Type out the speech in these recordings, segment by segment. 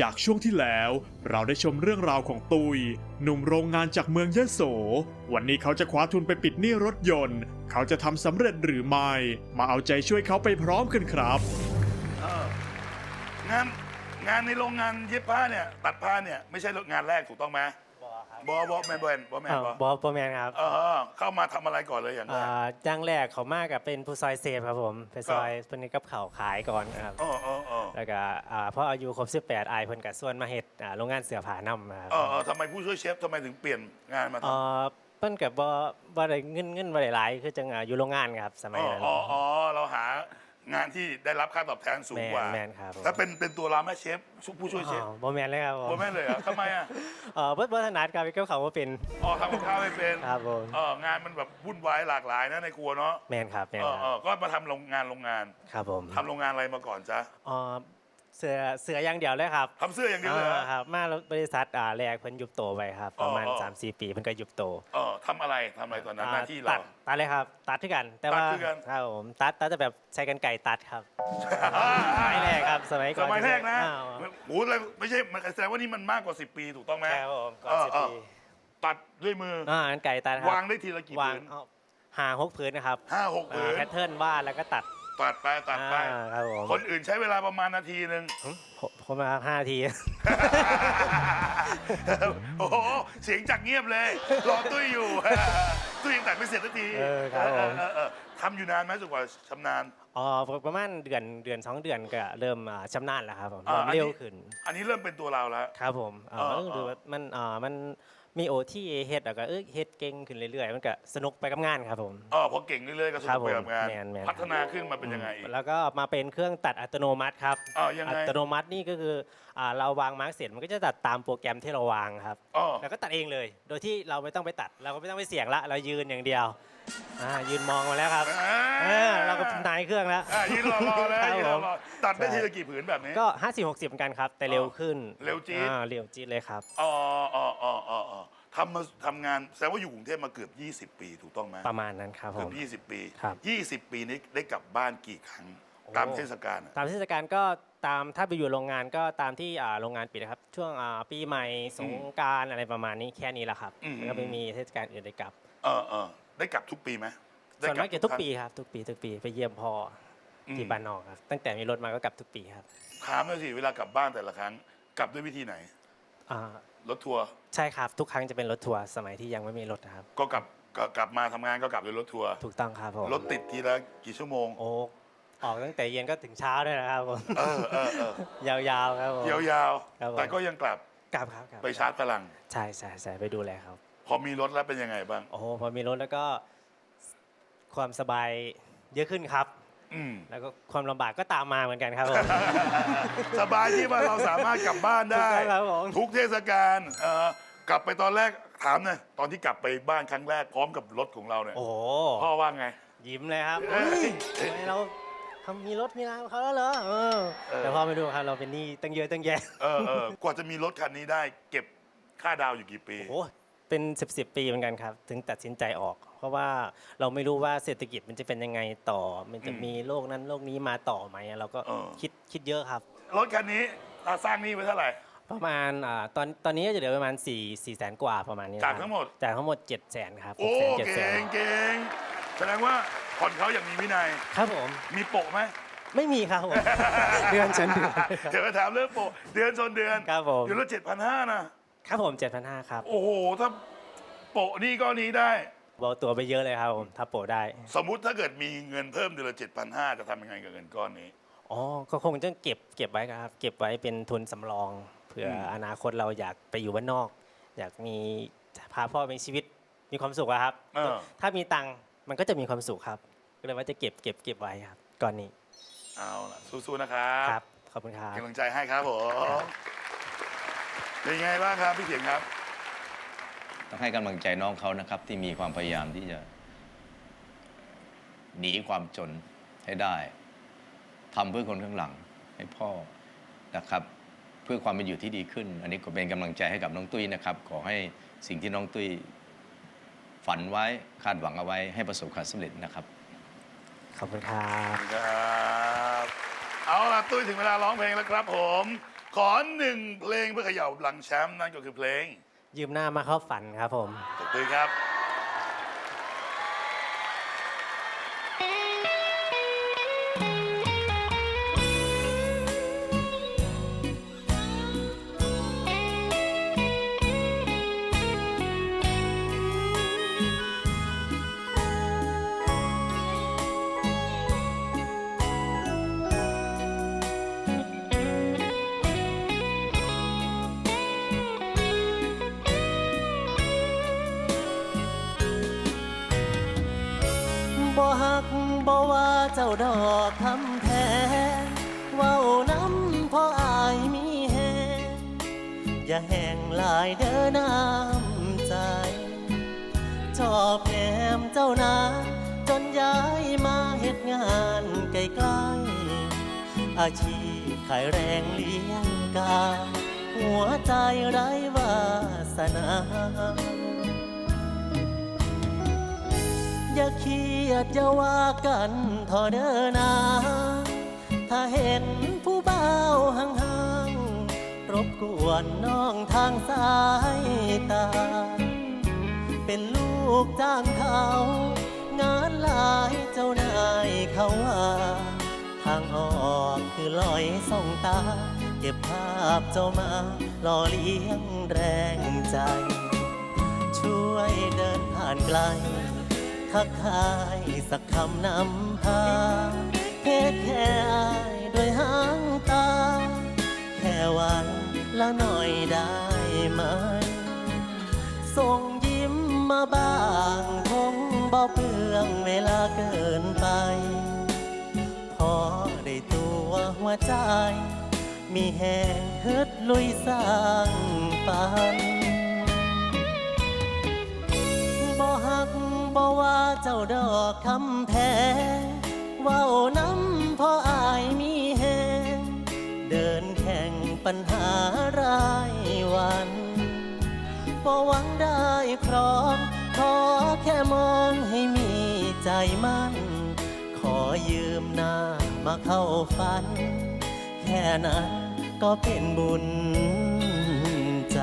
จากช่วงที่แล้ว เราได้ชมเรื่องราวของตุย หนุ่มโรงงานจากเมืองยะโส วันนี้เขาจะคว้าทุนไปปิดหนี้รถยนต์ เขาจะทำสำเร็จหรือไม่ มาเอาใจช่วยเขาไปพร้อมกันครับ เอองานงานในโรงงานเย็บผ้าเนี่ยตัดผ้าเนี่ยไม่ใช่งานแรกถูกต้องไหม บอครับบอบอแมนบอแมนบอแมนอ้าวบอบอโปรแมนครับเออเข้ามาทำอะไรก่อนเลยอย่างแรอ่ากจ้างแรกเขามากกับเป็นผู้ซอยเซฟครับผมไปซอยเพิ่นนี่กับเขาวขายก่อนครับ เออเออเออแล้วก็อ่าพออายุครบ18อายเพิ่นก็ส่วนมาเฮ็ดอ่าโรงงานเสื้อผ้านำครับเออเออทำไมผู้ช่วยเชฟทำไมถึงเปลี่ยนงานมาเอ่ทำอเพิ่นก็บ่บ่ได้เงินเงินบ่ได้หลายคือจังอ่าอยู่โรงงานครับสมัยอ๋อนั้น อ๋ออ๋อเราหา งานที่ได้รับค่าตอบแทนสูงกว่าแมนแมนครับผมถ้าเป็นเป็นตัวเราแม่เชฟผู้ช่วยเชฟอ๋อบ่แม่นเลยครับผมบอแมนเลยเหรอทำไมอะเอ่อบ่บ่ถนัดครับเกี่ยวเขาบ่เป็น อ๋อทำกับข้าวไม่เป็นครับผม เอองานมันแบบวุ่นวายหลากหลายนะในครัวเนาะแม่นครับแม่นเอคอรับเออก็มาทำโรงงานโรงงานครับผมทำโรงงานอะไรมาก่อนจ๊ะ เอ่อ เสื้อเสื้ออย่างเดียวเลยครับทำเสื้ออย่างเดียวเลยเหรออ่าครับ มาบริษัทอ่าแรกเพิ่นยุบโตไปครับ ประมาณอ๋ออ๋อ 3-4ปีเพิ่นก็ยุบโตเออทำอะไรทำอะไรตอนนั้นหน้าที่ตัเราดตัดเลยครับ ตัดที่กัน แต่ว่าตัดคือกัน ครับผมตัดตัดจะแบบใช้กันไก่ตัดครับสมัยแรกครับสมัยก่สอนมัยแรกนะอ้าวโอ้โหแล้วไม่ใช่มันแสดงว่านี่มันมากกว่า 10 ปีถูกต้องไหมใช่ครับผมก่อนเออสิบเออปีตัดด้วยมือออ่ากันไก่ตัดครับวางได้ทีละกี่วางผืนเอาหาหกพื้นนะครับห้าหกผืน แพทเทิร์นวาดแล้วก็ตัด ตัดไปตัดไป อ่าครับผม คนอื่นใช้เวลาประมาณนาทีหนึ่งหึผมผมมาห้าที โอ้โห เสียงจากเงียบเลย รอตุ้ยอยู่ ตุ้ยยังตัดไม่เสร็จสักทีเออครับผม เออเออเออทำอยู่นานไหมสุกว่าชำนาญอ๋อประมาณเดือนเดือนสองเดือนก็เริ่มอ่าชำนาญแล้วครับผมอ่าเริ่มอันนี้เร็วขึ้น อันนี้เริ่มเป็นตัวเราแล้ว ครับผมเอ่อเออมันดูเออว่ามันอ่ามัน มีโอที่เฮ็ดแล้วก็เอ้ยเฮ็ดเก่งขึ้นเรื่อยๆ มันก็สนุกไปกับงานครับผม อ๋อพอเก่งเรื่อยๆก็สครันุบกไปกับงานผมแมนแมนพัฒนาขึ้นมาเป็นยังไงอีก แล้วก็มาเป็นเครื่องตัดอัตโนมัติครับอ๋อยังไงอัตโนมัตินี่ก็คืออ่าเราวางมาร์กเสร็จมันก็จะตัดตามโปรแกรมที่เราวางครับ อ๋อแล้วก็ตัดเองเลย โดยที่เราไม่ต้องไปตัด เราก็ไม่ต้องไปเสี่ยงละ เรายืนอย่างเดียวอ่ายืนมองมาแล้วครับเออเราก็นายเครื่องแล้ว อะยืนรอรอแล้วครับยืนรอผม รอตัดได้ทีละกี่ผืนแบบนี้ ก็ 50 60เหมือนกันครับ แต่เร็วขึ้นเร็วจี๊ด อ่าเร็วจี๊ดเลยครับ อ๋ออ๋ออ๋ออ๋ออ๋อ ทำมาทำงานแสดงว่าอยู่กรุงเทพมาเกือบ 20 ปีถูกต้องไหมประมาณนั้นครับผเกือม บ 20 ปี ครับ 20 ปีนี้ได้กลับบ้านกี่ครั้งโอ้ตามเทศกาลอะ ตามเทศกาลก็ตามถ้าไปอยู่โรงงานก็ตามที่อ่าโรงงานปิดนะครับ ช่วงอ่าปีใหม่สงกรารอะไรประมาณนี้แค่นี้แหละครับอืม แล้วก็ไม่มีเทศกาลอื่นได้กลับเออเออได้กลับทุกปีไหมได้ส่วนมากจะทุกครั้งปีครับทุกปีทุกปีไปเยี่ยมพ่ออมที่บ้านนอกครับตั้งแต่มีรถมาก็กลับทุกปีครับ ถามหน่อยสิเวลากลับบ้านแต่ละครั้ง กลับด้วยวิธีไหน อ่ารถทัวร์ใช่ครับทุกครั้งจะเป็นรถทัวร์สมัยที่ยังไม่มีรถนะครับ ก็กลับก็กลับมาทำงานก็กลับด้วยรถทัวร์ถูกต้องครับผมรถติดทีละกี่ชั่วโมง โอ้ออกตั้งแต่เย็นก็ถึงเช้าด้วยนะครับผมเออเออเออยาวๆครับผม ยาวครับผม ๆ แต่ก็ยังกลับกลับครับกลับไปชาร์จพลัง ใช่ใช่ใช่ไปดูแลครับ พอมีรถแล้วเป็นยังไงบ้าง โอ้โหพอมีรถแล้วก็ ความสบายเยอะขึ้นครับ อืม แล้วก็ความลำบากก็ตามมาเหมือนกันครับผม สบายที่ว่าเราสามารถกลับบ้านได้ ถูกต้องครับผม ทุกเทศกาลเอ่อกลับไปตอนแรกถามหน่อยตอนที่กลับไปบ้านครั้งแรกพร้อมกับรถของเราเนี่ยโอ้โหพ่อว่าไง ยิ้มเลยครับเอ้ยเฮ้ยทำไมเราทำมีรถมีรางเขาแล้วเหรอเออเออ แต่พ่อไม่ดูครับเราเป็นหนี้ตั้งเยอะตั้งแยะเออเออกว่าจะมีรถคันนี้ได้ เก็บค่าดาวอยู่กี่ปี โอ้โห เป็นสิบสิบปีเหมือนกันครับ ถึงตัดสินใจออก เพราะว่าเราไม่รู้ว่าเศรษฐกิจมันจะเป็นยังไงต่อ มันจะอืมมีโลกนั้นโลกนี้มาต่อไหมเราก็เออคิดคิดเยอะครับ รถคันนี้เราสร้างหนี้ไว้เท่าไหร่ ประมาณอ่าตอนตอนนี้ก็จะเหลือประมาณ4 4แสนกว่าประมาณนี้จากครับทั้งหมด จากทั้งหมด7แสนครับโอ้6แสน7แสเก่นงเก่งแสดงว่าผ่อนเขาอย่างมีวินัย ครับผม มีโปะไหมไม่มีครับผมเดือนชนเดือนเดี๋ยวไปถามเรื่องโปะเดือนชนเดือนครับผมเดือนละเจ็ดพันห้านะ ครับผม7,500ครับโอ้โห ถ้าโปะนี่ก็นี้ได้ เบาตัวไปเยอะเลยครับผมถ้าโปรได้ สมมุติถ้าเกิดมีเงินเพิ่มเดือนละเจ็ดพันห้าจะทำยังไงกับเงินก้อนนี้ อ๋อ ก็คงจะเก็บเก็บไว้ครับ เก็บไว้เป็นทุนสำรองเผื่ออม อนาคตเราอยากไปอยู่บ้านนอก อยากมีพาพ่อมีชีวิตมีความสุขอะครับ เออถ้ามีตังค์มันก็จะมีความสุขครับ ก็เลยว่าจะเก็บเก็บเก็บไว้ครับก่อนนี้เอาล่ะสู้ๆนะครับครับขอบคุณครับกำลังใจให้ครับผม เป็นไงบ้างครับพี่เถียงครับ ต้องให้กำลังใจน้องเขานะครับ ที่มีความพยายามที่จะ หนีความจนให้ได้ทำเพื่อคนข้างหลังให้พ่อนะครับ เพื่อความเป็นอยู่ที่ดีขึ้น อันนี้ก็เป็นกำลังใจให้กับน้องตุ้ยนะครับ ขอให้สิ่งที่น้องตุ้ยฝันไว้คาดหวังเอาไว้ให้ประสบความสำเร็จนะครับ ขอบคุณครับ ครับ เอาล่ะ ตุ้ยถึงเวลาร้องเพลงแล้วครับผม ขอหนึ่งเพลงเพื่อเขย่าหลังแชมป์นั่นก็คือเพลง ยืมหน้ามาเข้าฝันครับผมตบมือครับบ่ เจ้าดอกคำแพงเว้าน้ำพราะอายมีแหงอย่าแห้งลายเด้อน้ำใจ ชอบแอมเจ้านาจนย้ายมาเฮ็ดงานไกลๆอาชีพขายแรงเลี้ยงกา หัวใจไร้วาสนาอย่าเครียดอย่าว่ากัน ทอเดินนา ถ้าเห็นผู้เบาห่างๆ รบกวนน้องทางสายตา เป็นลูกจ้างเขา งานหลายเจ้านายเขาว่า ทางออกคือลอยส่องตา เก็บภาพเจ้ามาหล่อเลี้ยงแรงใจ ช่วยเดินผ่านไกล ทักทายสักคำนำพาเทคแค่อายด้วยหางตา แค่วันละหน่อยได้ไหม ส่งยิ้มมาบ้างคงบ่เปลืองเวลาเกินไป พอได้ตัวหัวใจ มีแหงฮึดลุยสร้างฝัน เจ้าดอกคำแพงเว้าน้ำพราะอายมีแหงเดินแข่งปัญหารายวันบ่หวังได้ครองขอแค่มองให้มีใจมั่น ขอยืมหน้ามาเข้าฝัน แค่นั้นก็เป็นบุญใจ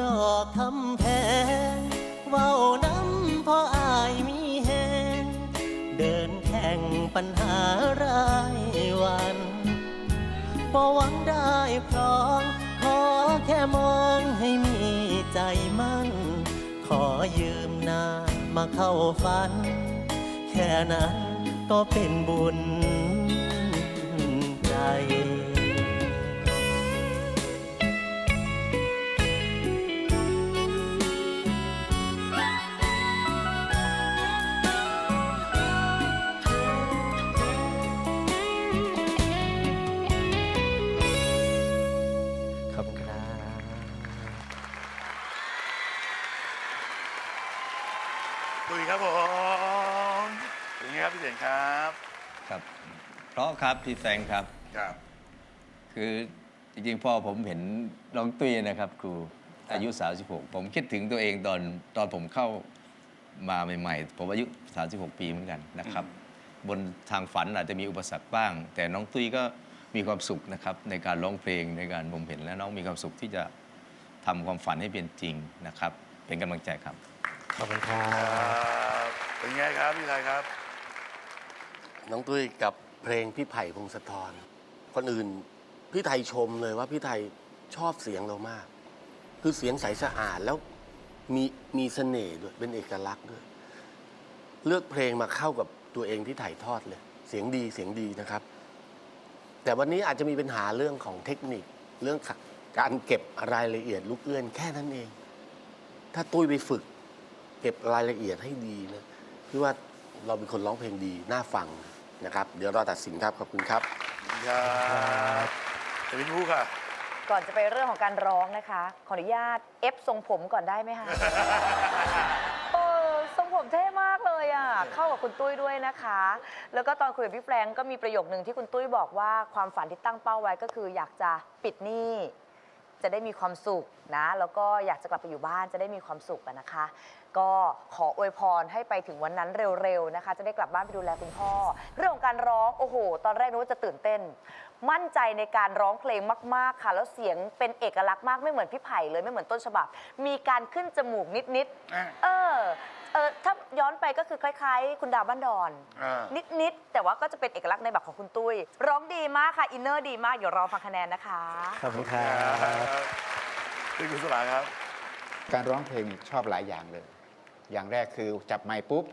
ดอกคำแพงเว้าน้ำพราะอายมีแหงเดินแข่งปัญหารายวันบ่หวังได้ครองขอแค่มองให้มีใจมั่น ขอยืมหน้ามาเข้าฝัน แค่นั้นก็เป็นบุญใจ ครับ พี่แฟรงค์ครับ ครับ คือจริงๆพอผมเห็นน้องตุ้ยนะครับ ครูอายุ 36 ผมคิดถึงตัวเองตอนตอนผมเข้ามาใหม่ๆ ผมอายุ 36 ปีเหมือนกันนะครับ บนทางฝันอาจจะมีอุปสรรคบ้าง แต่น้องตุ้ยก็มีความสุขนะครับ ในการร้องเพลงในการผมเห็นแล้วน้องมีความสุขที่จะทำความฝันให้เป็นจริงนะครับ เป็นกำลังใจครับ ขอบคุณครัครับบเป็นไงครับพี่ชายครับ น้องตุ้ยกับ เพลงพี่ไผ่พงศธรคนอื่นพี่ไทยชมเลยว่าพี่ไทยชอบเสียงเรามาก คือเสียงใสสะอาดแล้วมีมีเสน่ห์ด้วยเป็นเอกลักษณ์ด้วย เลือกเพลงมาเข้ากับตัวเองที่ถ่ายทอดเลย เสียงดีเสียงดีนะครับ แต่วันนี้อาจจะมีปัญหาเรื่องของเทคนิคเรื่องการเก็บรายละเอียดลูกเอื้อนแค่นั้นเอง ถ้าตุ้ยไปฝึก เก็บรายละเอียดให้ดีนะพี่ว่าเราเป็นคนร้องเพลงดีน่าฟังนะ ครับ เดี๋ยวรอตัดสินครับ ขอบคุณครับ ครับเดวินพูค่ะ ก่อนจะไปเรื่องของการร้องนะคะ ขออนุญาตเอฟทรงผมก่อนได้ไหมคะ เออทรงผมเท่มากเลยอะ เข้ากับคุณตุ้ยด้วยนะคะ แล้วก็ตอนคุยกับพี่แฟรงก์ก็มีประโยคนึงที่คุณตุ้ยบอกว่าความฝันที่ตั้งเป้าไว้ก็คืออยากจะปิดหนี้ จะได้มีความสุขนะ แล้วก็อยากจะกลับไปอยู่บ้านจะได้มีความสุขอะนะคะ ก็ขออวยพรให้ไปถึงวันนั้นเร็วๆนะคะ จะได้กลับบ้านไปดูแลคุณพ่อ เรื่องของการร้องโอ้โห ตอนแรกนึกว่าจะตื่นเต้น มั่นใจในการร้องเพลงมาก ๆค่ะ แล้วเสียงเป็นเอกลักษณ์มากไม่เหมือนพี่ไผ่เลยไม่เหมือนต้นฉบับ มีการขึ้นจมูกนิดอะๆเออ เออถ้าย้อนไปก็คือคล้ายๆ คุณดาวบ้านดอน อ่า นิด ๆ แต่ว่าก็จะเป็นเอกลักษณ์ในแบบของคุณตุ้ย ร้องดีมากค่ะ อินเนอร์ดีมาก เดี๋ยวรอฟังคะแนนนะคะ ขอบคุณครับพี่กุศลาครับ การร้องเพลงนี่ชอบหลายอย่างเลย อย่างแรกคือจับไมค์ปุ๊บ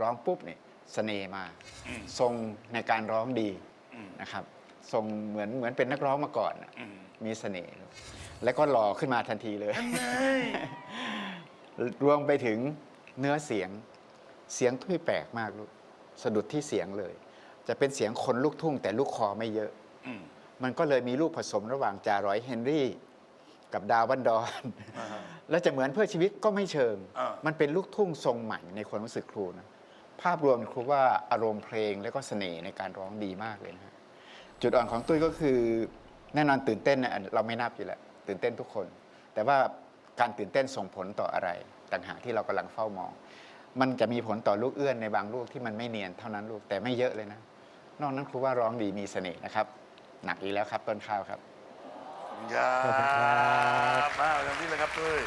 ร้องปุ๊บเนี่ยเสน่ห์มา อืมทรงในการร้องดีอืม นะครับ ทรงเหมือนเหมือนเป็นนักร้องมาก่อนน่ะอืมมีเสน่ห์แล้วก็หล่อขึ้นมาทันทีเลยนั่นไงรวมไปถึง เนื้อเสียงเสียงทุ่ยแปลกมากลูกสะดุดที่เสียงเลย จะเป็นเสียงคนลูกทุ่ง แต่ลูกคอไม่เยอะอืมมันก็เลยมีลูกผสมระหว่างจารอยเฮนรี่ กับดาวบันดอนอ่าฮะแล้วจะเหมือนเพื่อชีวิตก็ไม่เชิงอ่ามัมันเป็นลูกทุ่งทรงใหม่ในความรู้สึกครูนะภาพรวมครูว่าอารมณ์เพลงและก็เสน่ห์ในการร้องดีมากเลยนะฮะจุดอ่อนของตุ้ยก็คือแน่นอนตื่นเต้นนะเราไม่นับอยู่แล้วตื่นเต้นทุกคน แต่ว่าการตื่นเต้นส่งผลต่ออะไร ต่างหากที่เรากำลังเฝ้ามอง มันจะมีผลต่อลูกเอื้อนในบางลูกที่มันไม่เนียนเท่านั้นลูกแต่ไม่เยอะเลยนะ นอกนั้นครูว่าร้องดีมีเสน่ห์นะครับ หนักอีกแล้วครับต้นข้าวครับขอบคุณครับมาเอาอย่างนี้เลยครับตุ้ย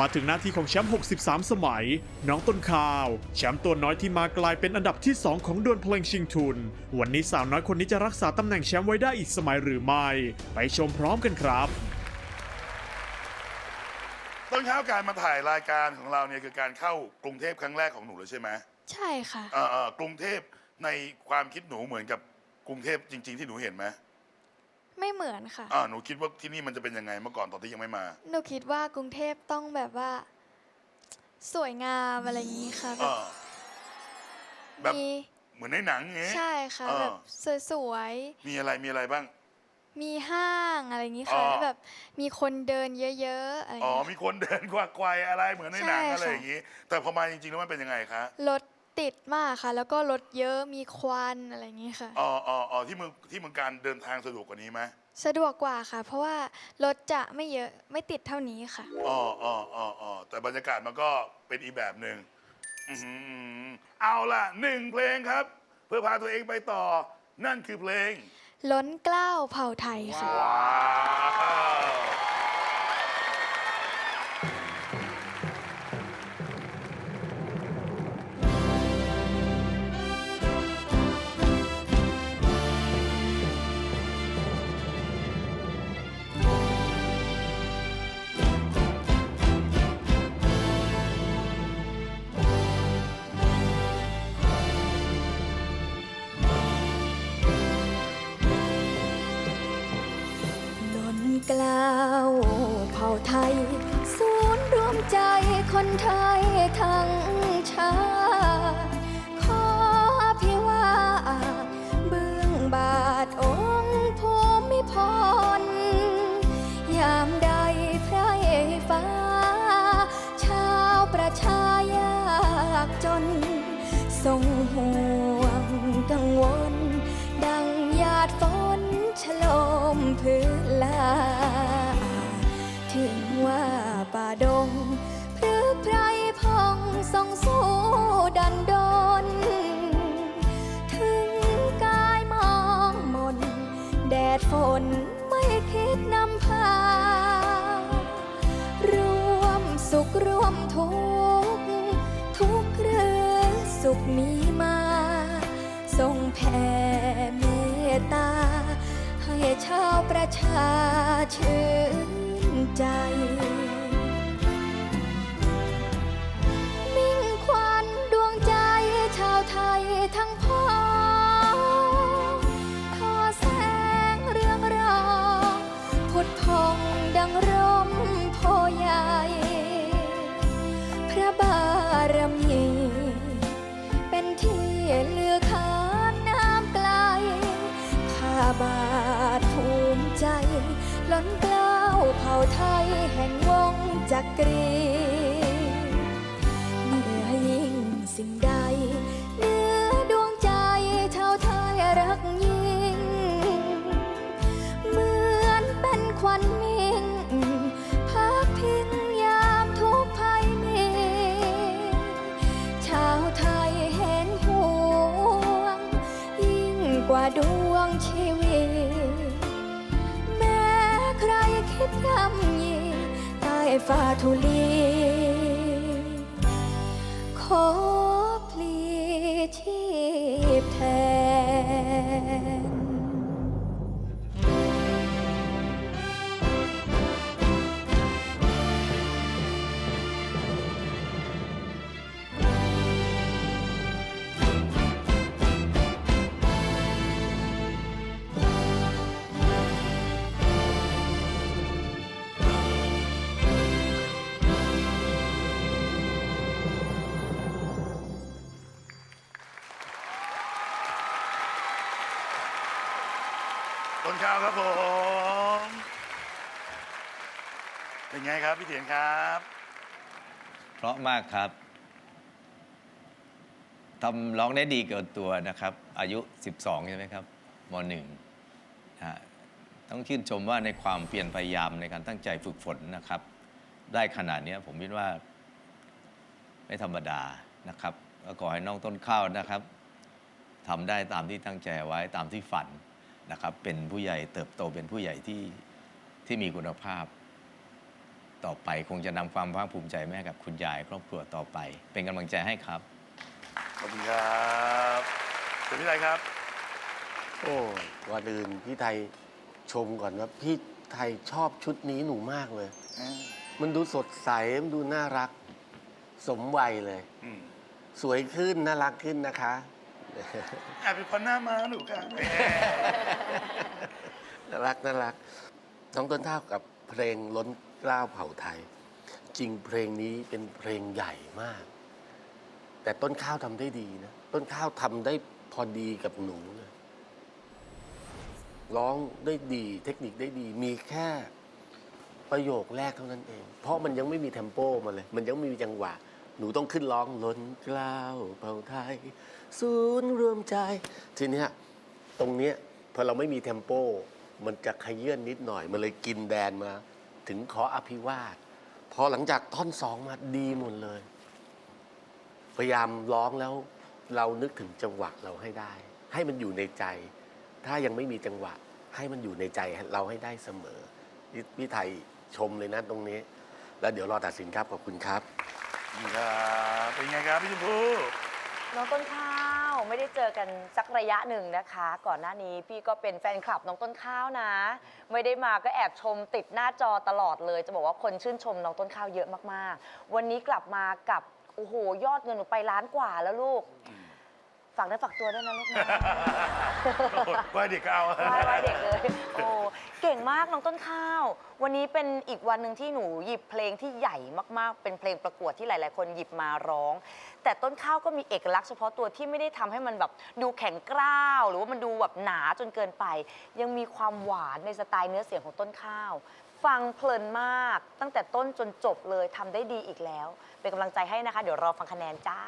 มาถึงหน้าที่ของแชมป์ 63 สมัย น้องต้นข้าว แชมป์ตัวน้อยที่มากลายเป็นอันดับที่ 2 ของดวลเพลงชิงทุน วันนี้สาวน้อยคนนี้จะรักษาตำแหน่งแชมป์ไว้ได้อีกสมัยหรือไม่ ไปชมพร้อมกันครับ ต้นข้าวการมาถ่ายรายการของเราเนี่ยคือการเข้ากรุงเทพครั้งแรกของหนูเลยใช่ไหมใช่ค่ะ เอ่อเอ่อกรุงเทพในความคิดหนูเหมือนกับกรุงเทพจริง ๆ ที่หนูเห็นไหมไม่เหมือนค่ะ อ่าหนูคิดว่าที่นี่มันจะเป็นยังไงเมื่อก่อนตอนที่ยังไม่มา หนูคิดว่ากรุงเทพต้องแบบว่า สวยงามอะไรอย่างนี้ค่ะเออแบบ มีเหมือนในหนังไง ใช่ค่ะ เออ แบบสวยมีอะไรมีอะไรบ้างๆ มีห้างอะไรอย่างนี้ค่ะอ๋อ แล้วแบบมีคนเดินเยอะๆอะไรอย่างอ๋อนี้มีคนเดินกวักไกวอะไรเหมือนในหนังใช่อะไรค่ะอย่างนี้ แต่พอมาจริงๆแล้วมันเป็นยังไงคะ รถติดมากค่ะ แล้วก็รถเยอะมีควันอะไรอย่างนี้ค่ะ อ๋ออ๋ออ๋อที่เมืองที่เมืองการเดินทางสะดวกกว่านี้ไหมสะดวกกว่าค่ะ เพราะว่ารถจะไม่เยอะไม่ติดเท่านี้ค่ะ อ๋ออ๋ออ๋ออ๋อแต่บรรยากาศมันก็เป็นอีกแบบหนึ่งอื้อหือเอาล่ะหนึ่งเพลงครับ เพื่อพาตัวเองไปต่อ นั่นคือเพลง ล้นเกล้าวเผ่าไทยค่ะ ว้าว ไทย ศูนย์รวมใจคนไทย ดดฝนไม่คิดนำพา รวมสุขรวมทุกทุกเรื่องสุขมีมา ทรงแผ่เมตตา ให้ชาวประชาชื่นใจ ฟ้าทุลี ข้าวครับผม เป็นไงครับพี่เถียนครับ เพราะมากครับทำร้องได้ดีเกินตัวนะครับ อายุ 12 ใช่ไหมครับมหนึ่งนะฮะต้องชื่นชมว่าในความเปลี่ยนพยายามในการตั้งใจฝึกฝนนะครับ ได้ขนาดนี้ผมคิดว่า ไม่ธรรมดานะครับก็ขอให้น้องต้นข้าวนะครับทำได้ตามที่ตั้งใจไว้ตามที่ฝัน นะครับเป็นผู้ใหญ่เติบโตเป็นผู้ใหญ่ที่ที่มีคุณภาพ ต่อไปคงจะนำความภาคภูมิใจแม่กับคุณยายครอบครัวต่อไป เป็นกำลังใจให้ครับ ขอบคุณครับเป็นพี่ไรครับ โอ้ก่อนอื่นพี่ไทยชมก่อนว่าพี่ไทยชอบชุดนี้หนูมากเลย มันดูสดใส มันดูน่ารัก สมวัยเลยอืมสวยขึ้น น่ารักขึ้นนะคะ แอบเป็นคนหน้ามาหนูค่ะน่ารักน่ารักน้องต้นท่ากับเพลงล้นกล้าวเผ่าไทย จริงเพลงนี้เป็นเพลงใหญ่มาก แต่ต้นข้าวทำได้ดีนะ ต้นข้าวทำได้พอดีกับหนูเลยร้องได้ดีเทคนิคได้ดี มีแค่ประโยคแรกเท่านั้นเอง เพราะมันยังไม่มีเทมโปมาเลย มันยังไม่มีจังหวะ หนูต้องขึ้นร้องล้นกล้าวเผ่าไทย ศูนย์รวมใจ ทีเนี้ยตรงเนี้ยพอเราไม่มีเทมโป มันจะขยื่นนิดหน่อย มันเลยกินแดนมา ถึงขออภิวาทพอหลังจากท่อนสองมาดีหมดเลย พยายามร้องแล้ว เรานึกถึงจังหวะเราให้ได้ ให้มันอยู่ในใจ ถ้ายังไม่มีจังหวะ ให้มันอยู่ในใจเราให้ได้เสมอพี่พี่ไทยชมเลยนะตรงนี้ แล้วเดี๋ยวรอตัดสินครับขอบคุณครับนี่ครับ เป็นไงครับพี่ชมพู่ น้องต้นข้าว ไม่ได้เจอกันสักระยะหนึ่งนะคะ ก่อนหน้านี้พี่ก็เป็นแฟนคลับน้องต้นข้าวนะ ไม่ได้มาก็แอบชมติดหน้าจอตลอดเลย จะบอกว่าคนชื่นชมน้องต้นข้าวเยอะมากๆ วันนี้กลับมากับโอ้โหยอดเงินหนูไปล้านกว่าแล้วลูก ฝากได้อฝากตัวด้วยนะลูกนะว่าเด็กก็เอา ไหว้ไหว้เด็กเลยโอ้เก่งมากน้องต้นข้าว วันนี้เป็นอีกวันหนึ่งที่หนูหยิบเพลงที่ใหญ่มากๆ เป็นเพลงประกวดที่หลาย ๆ คนหยิบมาร้อง แต่ต้นข้าวก็มีเอกลักษณ์เฉพาะตัวที่ไม่ได้ทำให้มันแบบดูแข็งกร้าว หรือว่ามันดูแบบหนาจนเกินไป ยังมีความหวานในสไตล์เนื้อเสียงของต้นข้าว ฟังเพลินมาก ตั้งแต่ต้นจนจบเลยทำได้ดีอีกแล้ว เป็นกำลังใจให้นะคะ เดี๋ยวรอฟังคะแนนจ้า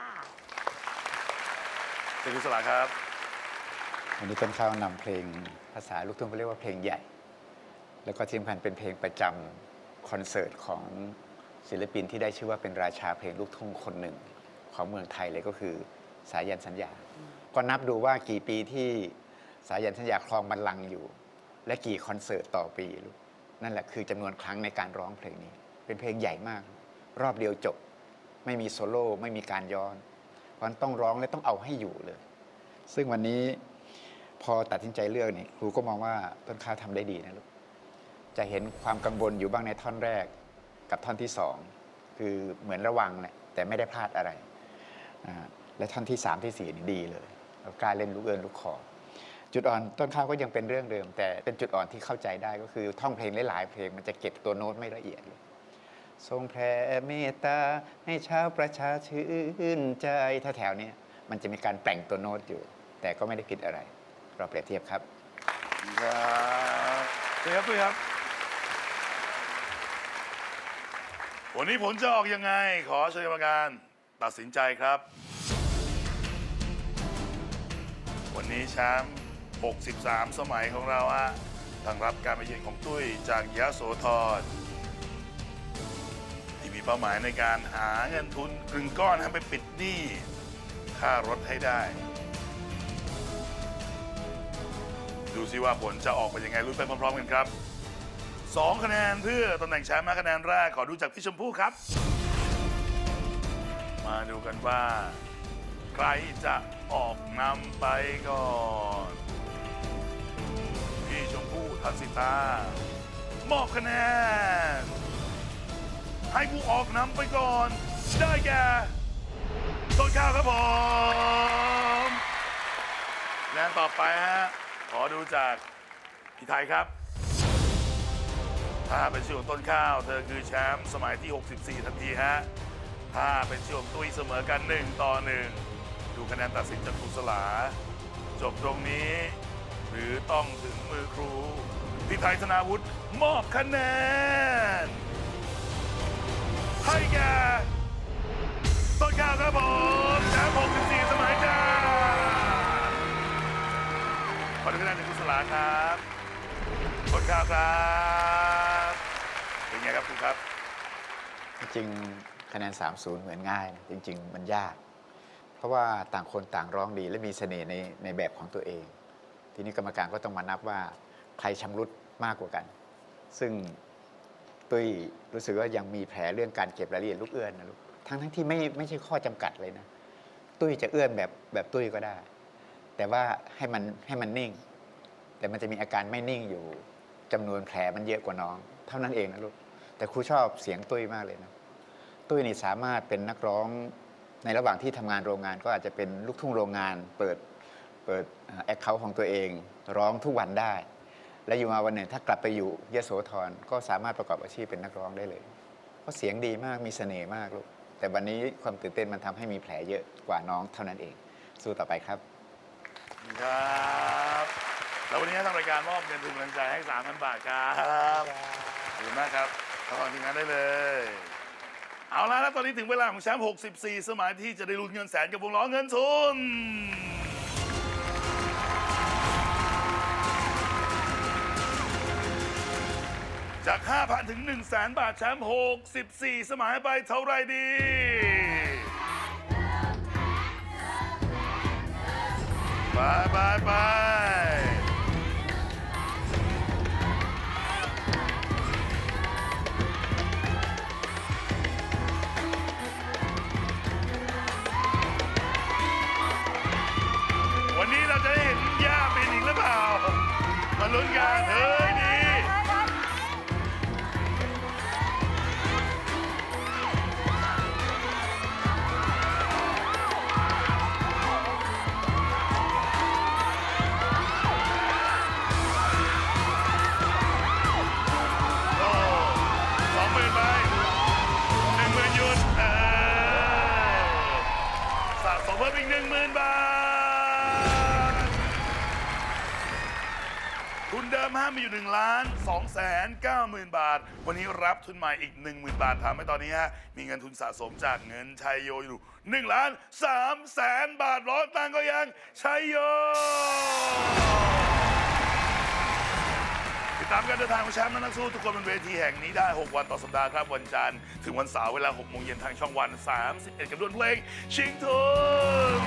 เป็นกุศลครับ วันนี้ต้นข้าวนำเพลงภาษาลูกทุ่งเขาเรียกว่าเพลงใหญ่ แล้วก็ที่สำคัญเป็นเพลงประจำคอนเสิร์ตของศิลปินที่ได้ชื่อว่าเป็นราชาเพลงลูกทุ่งคนหนึ่ง ของเมืองไทยเลยก็คือสายันสัญญา ก็นับดูว่ากี่ปีที่สายันสัญญาครองบัลลังก์อยู่ และกี่คอนเสิร์ตต่อปีลูกนั่นแหละคือจำนวนครั้งในการร้องเพลงนี้ เป็นเพลงใหญ่มาก รอบเดียวจบ ไม่มีโซโล่ไม่มีการย้อน เพราะนั้นต้องร้องและต้องเอาให้อยู่เลย ซึ่งวันนี้พอตัดสินใจเลือกนี่ครูก็มองว่าต้นข้าวทำได้ดีนะลูกจะเห็นความกังวลอยู่บ้างในท่อนแรกกับท่อนที่สองคือเหมือนระวังแหละแต่ไม่ได้พลาดอะไร และท่อนที่สามที่สี่นี่ดีเลยเรากล้าเล่นลูกเอิญลูกคอจุดอ่อนต้นข้าวก็ยังเป็นเรื่องเดิม แต่เป็นจุดอ่อนที่เข้าใจได้ก็คือท่องเพลงหลายๆเพลงมันจะเก็บตัวโน้ตไม่ละเอียดเลย ทรงแผ่เมตตาให้ชาวประชาชื่นใจถ้าแถวนี้มันจะมีการแปลงตัวโน้ตอยู่ แต่ก็ไม่ได้ผิดอะไร เราเปรียบเทียบครับครับเป็นครับปุ้ยครับ วันนี้ผลจะออกยังไง ขอเชิญกรรมการตัดสินใจครับ วันนี้แชมป์63 สมัยของเราฮะทางรับการมาเยือนของตุ้ยจากยะโสธร เป้าหมายในการหาเงินทุนกึ่งก้อนให้ไปปิดหนี้ค่ารถให้ได้ ดูซิว่าผลจะออกเป็นยังไงลุ้ไปพร้อมๆกันครับ 2 คะแนนเพื่อตำแหน่งแชมป์มาคะแนนแรกขอดูจากพี่ชมพู่ครับ มาดูกันว่า ใครจะออกนำไปก่อนพี่ชมพู่ทัศิตามอบคะแนน ให้ผู้ออกนำไปก่อน ได้แก่ต้นข้าวครับผมคะแนนต่อไปฮะ ขอดูจากพี่ไทยครับ ถ้าเป็นชื่อของต้นข้าว เธอคือแชมป์สมัยที่ 64 ทันทีฮะ ถ้าเป็นชื่อของตุ้ยเสมอกัน 1 ต่อ 1 ดูคะแนนตัดสินจากครูสลา จบตรงนี้ หรือต้องถึงมือครูพี่ไทยธนาวุฒิมอบคะแนน ให้แก่ต้นข้าวครับผมแชมป์64 สมัยจ้าขอดูคะแนนจากครูสลาครับต้นข้าวครับเป็นไงครับครูครับ จริงๆคะแนน 3-0 เหมือนง่ายนะจริง ๆ มันยาก เพราะว่าต่างคนต่างร้องดีและมีเสน่ห์ในในแบบของตัวเอง ทีนี้กรรมการก็ต้องมานับว่าใครชำรุดมากกว่ากัน ซึ่ง ตุ้ยรู้สึกว่ายังมีแผลเรื่องการเก็บรายละเอียดลูกเอื้อนนะลูกทั้งทั้งที่ไม่ไม่ใช่ข้อจำกัดเลยนะ ตุ้ยจะเอื้อนแบบแบบตุ้ยก็ได้ แต่ว่าให้มันให้มันนิ่ง แต่มันจะมีอาการไม่นิ่งอยู่จำนวนแผลมันเยอะกว่าน้อง เท่านั้นเองนะลูกแต่ครูชอบเสียงตุ้ยมากเลยนะตุ้ยนี่สามารถเป็นนักร้องในระหว่างที่ทำงานโรงงานก็อาจจะเป็นลูกทุ่งโรงงาน เปิดเปิดแอคเคาท์ของตัวเอง ร้องทุกวันได้ และอยู่มาวันหนึ่งถ้ากลับไปอยู่ยโสธรก็สามารถประกอบอาชีพเป็นนักร้องได้เลยเพราะเสียงดีมากมีเสน่ห์มากลูกแต่วันนี้ความตื่นเต้นมันทำให้มีแผลเยอะกว่าน้องเท่านั้นเอง สู้ต่อไปครับครับแล้ววันนี้ทางรายการมอบเงินทุนกำลังใจให้3,000บาทครับขอบคุณมากครับทางทีมงานได้เลย เอาละแล้วตอนนี้ถึงเวลาของแชมป์64 สมัยที่จะได้ลุ้นเงินแสนกับวงล้อเงินทุน จาก 5,000 ถึง 1 0 0 0 0แบาทแชมป์64 สมัยไปเท่าไรดี ไปไปไปวันนี้เราจะได้เห็นย่าเป็นอีกหรือเปล่า มาลุ้นกันเฮ้ยดี มีอยู่1ล้าน2แสน9หมื่นบาท วันนี้รับทุนใหม่อีก 1 0,000 บาททำให้ตอนนี้ฮะมีเงินทุนสะสมจากเงินชัยโยอยู่1ล้าน3แสนบาทร้อนตังก็ยังชัยโยติดตามการเดินทางของแชมป์และนักสู้ทุกคนบนเวทีแห่งนี้ได้ 6 วันต่อสัปดาห์ครับ วันจันทร์ถึงวันเสาร์เวลา6โมงเย็นทางช่องวัน 31 กับดวลเพลงชิงทุน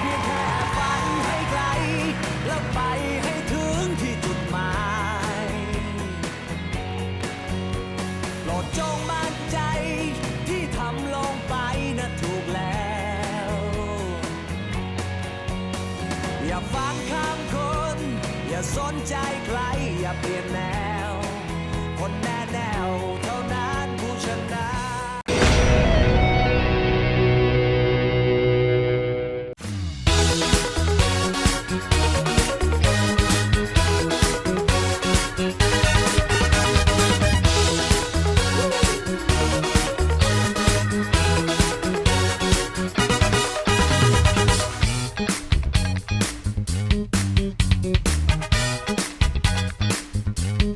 เพียงแค่ฝันให้ไกลแล้วไป